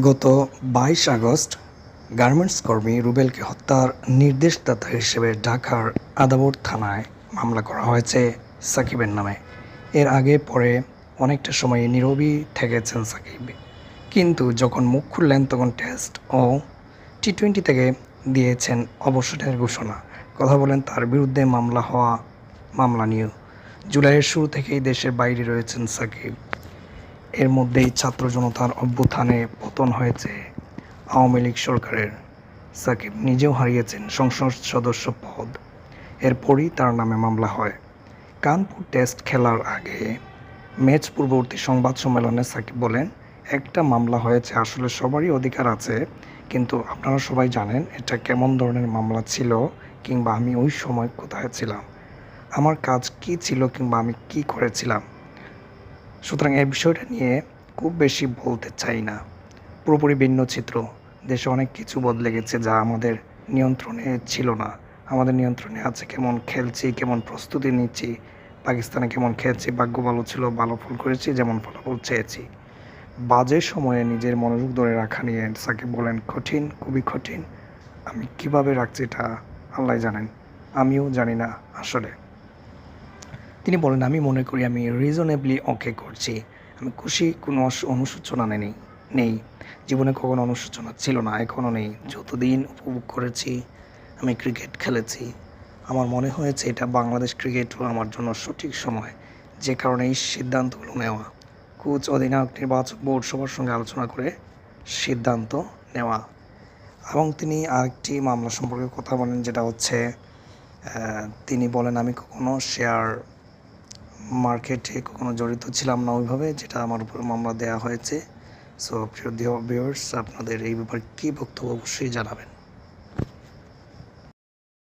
গত বাইশ August garments কর্মী রুবেলকে হত্যার নির্দেশদাতা হিসেবে ঢাকার আদাবর থানায় মামলা করা হয়েছে সাকিবের নামে। এর আগে পরে অনেকটা সময় নীরবই থেকেছেন সাকিব। কিন্তু যখন মুখ খুললেন তখন টেস্ট ও টি টোয়েন্টি থেকে দিয়েছেন অবসরের ঘোষণা। কথা বলেন তার বিরুদ্ধে মামলা হওয়া মামলা নিয়েও। জুলাইয়ের শুরু থেকেই দেশের বাইরে রয়েছেন সাকিব। এর মধ্যেই ছাত্র জনতার অভ্যুত্থানে পতন হয়েছে। আওয়ামী লীগ সরকারের সাকিব নিজেও হারিয়েছেন সংসদ সদস্য পদ। এরপরই তার নামে মামলা হয়। কানপুর টেস্ট খেলার আগে ম্যাচ পূর্ববর্তী সংবাদ সম্মেলনে সাকিব বলেন, একটা মামলা হয়েছে, আসলে সবারই অধিকার আছে, কিন্তু আপনারা সবাই জানেন এটা কেমন ধরনের মামলা ছিল কিংবা আমি ওই সময় কোথায় ছিলাম? আমার কাজ কি ছিল কিংবা আমি কি করেছিলাম? সুতরাং এই বিষয়টা নিয়ে খুব বেশি বলতে চাই না। পুরোপুরি ভিন্ন চিত্র। দেশে অনেক কিছু বদলে গেছে যা আমাদের নিয়ন্ত্রণে ছিল না। আমাদের নিয়ন্ত্রণে আছে কেমন খেলছি, কেমন প্রস্তুতি নিচ্ছি, পাকিস্তানে কেমন খেলছি, ভাগ্য ভালো ছিল, ভালো ফল করেছি, যেমন ফলাফল চেয়েছি। বাজে সময়ে নিজের মনোযোগ ধরে রাখা নিয়ে সাকিব বলেন, কঠিন, খুবই কঠিন। আমি কীভাবে রাখছি এটা, আল্লাহ জানেন। আমিও জানি না আসলে। তিনি বলেন, আমি মনে করি আমি রিজনেবলি ওকে করছি। আমি খুশি, কোনো অনুশোচনা নেই নেই। জীবনে কখনো অনুশোচনা ছিল না এখনও নেই। যতদিন উপভোগ করেছি, আমি ক্রিকেট খেলেছি। আমার মনে হয়েছে এটা বাংলাদেশ ক্রিকেট আমার জন্য সঠিক সময়। যে কারণে এই সিদ্ধান্তগুলো নেওয়া। কোচ, অধিনায়ক, নির্বাচক বোর্ড সবার সঙ্গে আলোচনা করে সিদ্ধান্ত নেওয়া। এবং তিনি আরেকটি মামলা সম্পর্কে কথা বলেন, যেটা হচ্ছে তিনি বলেন, আমি কখনো শেয়ার মার্কেটে কখনো জড়িত ছিলাম না ওইভাবে, যেটা আমার উপর মামলা দেওয়া হয়েছে। সো প্রিয় ভিউয়ার্স আপনাদের এই ব্যাপারে কী বক্তব্য অবশ্যই জানাবেন।